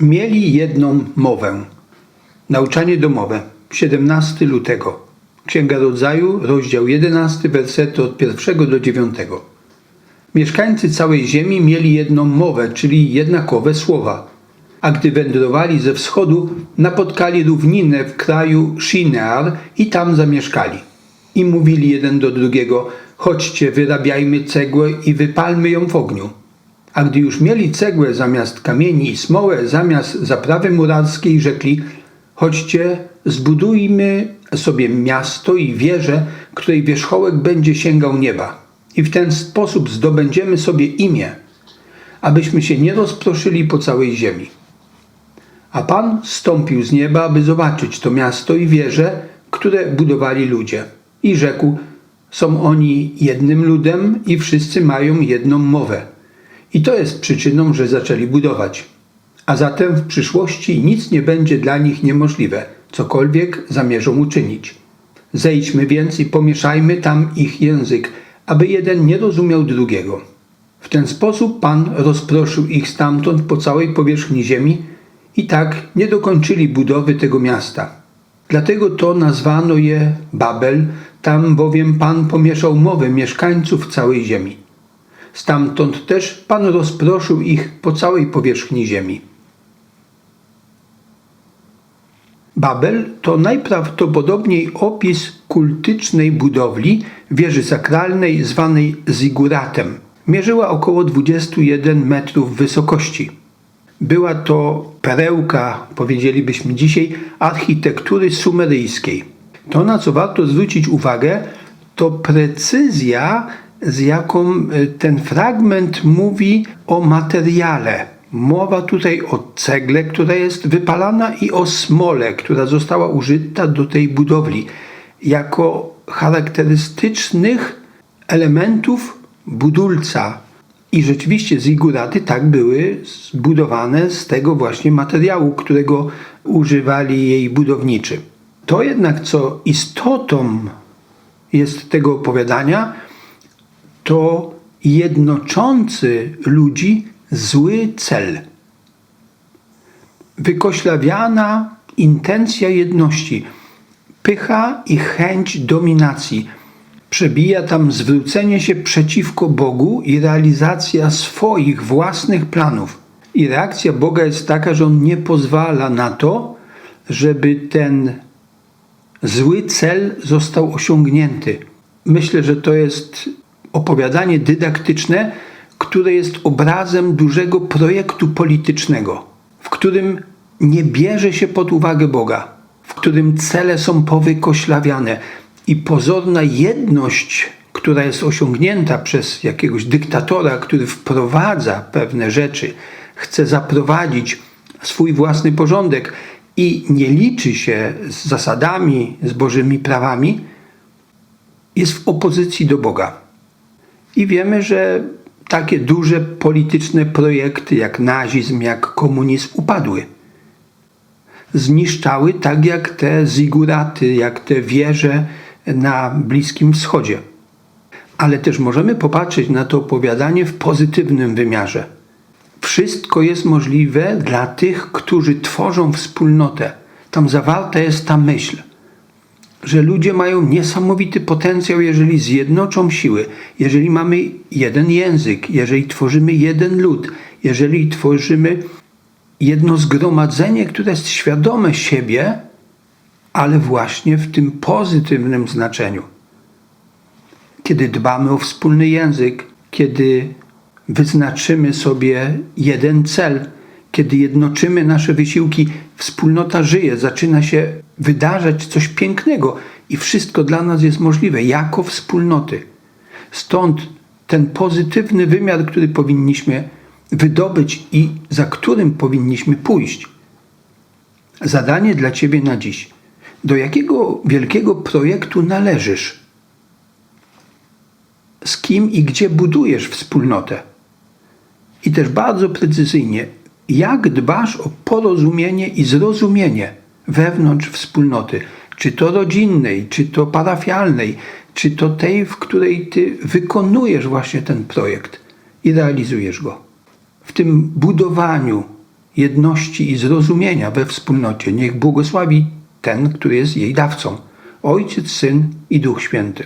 Mieli jedną mowę. Nauczanie domowe. 17 lutego. Księga Rodzaju, rozdział 11, wersety od 1 do 9. Mieszkańcy całej ziemi mieli jedną mowę, czyli jednakowe słowa. A gdy wędrowali ze wschodu, napotkali równinę w kraju Shinear i tam zamieszkali. I mówili jeden do drugiego: Chodźcie, wyrabiajmy cegłę i wypalmy ją w ogniu. A gdy już mieli cegłę zamiast kamieni i smołę zamiast zaprawy murarskiej, rzekli: Chodźcie, zbudujmy sobie miasto i wieżę, której wierzchołek będzie sięgał nieba. I w ten sposób zdobędziemy sobie imię, abyśmy się nie rozproszyli po całej ziemi. A Pan stąpił z nieba, aby zobaczyć to miasto i wieże, które budowali ludzie. I rzekł: Są oni jednym ludem i wszyscy mają jedną mowę. I to jest przyczyną, że zaczęli budować. A zatem w przyszłości nic nie będzie dla nich niemożliwe, cokolwiek zamierzą uczynić. Zejdźmy więc i pomieszajmy tam ich język, aby jeden nie rozumiał drugiego. W ten sposób Pan rozproszył ich stamtąd po całej powierzchni ziemi i tak nie dokończyli budowy tego miasta. Dlatego to nazwano je Babel, tam bowiem Pan pomieszał mowę mieszkańców całej ziemi. Stamtąd też Pan rozproszył ich po całej powierzchni ziemi. Babel to najprawdopodobniej opis kultycznej budowli wieży sakralnej zwanej ziguratem. Mierzyła około 21 metrów wysokości. Była to perełka, powiedzielibyśmy dzisiaj, architektury sumeryjskiej. To, na co warto zwrócić uwagę, to precyzja, z jaką e, ten fragment mówi o materiale. Mowa tutaj o cegle, która jest wypalana, i o smole, która została użyta do tej budowli, jako charakterystycznych elementów budulca. I rzeczywiście ziguraty tak były zbudowane z tego właśnie materiału, którego używali jej budowniczy. To jednak, co istotą jest tego opowiadania, to jednoczący ludzi zły cel. Wykoślawiana intencja jedności, pycha i chęć dominacji. Przebija tam zwrócenie się przeciwko Bogu i realizacja swoich własnych planów. I reakcja Boga jest taka, że On nie pozwala na to, żeby ten zły cel został osiągnięty. Myślę, że to jest opowiadanie dydaktyczne, które jest obrazem dużego projektu politycznego, w którym nie bierze się pod uwagę Boga, w którym cele są powykoślawiane i pozorna jedność, która jest osiągnięta przez jakiegoś dyktatora, który wprowadza pewne rzeczy, chce zaprowadzić swój własny porządek i nie liczy się z zasadami, z Bożymi prawami, jest w opozycji do Boga. I wiemy, że takie duże polityczne projekty jak nazizm, jak komunizm upadły. Zniszczały tak jak te ziguraty, jak te wieże na Bliskim Wschodzie. Ale też możemy popatrzeć na to opowiadanie w pozytywnym wymiarze. Wszystko jest możliwe dla tych, którzy tworzą wspólnotę. Tam zawarta jest ta myśl – że ludzie mają niesamowity potencjał, jeżeli zjednoczą siły, jeżeli mamy jeden język, jeżeli tworzymy jeden lud, jeżeli tworzymy jedno zgromadzenie, które jest świadome siebie, ale właśnie w tym pozytywnym znaczeniu. Kiedy dbamy o wspólny język, kiedy wyznaczymy sobie jeden cel, kiedy jednoczymy nasze wysiłki, wspólnota żyje, zaczyna się wydarzać coś pięknego i wszystko dla nas jest możliwe jako wspólnoty. Stąd ten pozytywny wymiar, który powinniśmy wydobyć i za którym powinniśmy pójść. Zadanie dla Ciebie na dziś. Do jakiego wielkiego projektu należysz? Z kim i gdzie budujesz wspólnotę? I też bardzo precyzyjnie, jak dbasz o porozumienie i zrozumienie wewnątrz wspólnoty, czy to rodzinnej, czy to parafialnej, czy to tej, w której ty wykonujesz właśnie ten projekt i realizujesz go. W tym budowaniu jedności i zrozumienia we wspólnocie. Niech błogosławi ten, który jest jej dawcą. Ojciec, Syn i Duch Święty.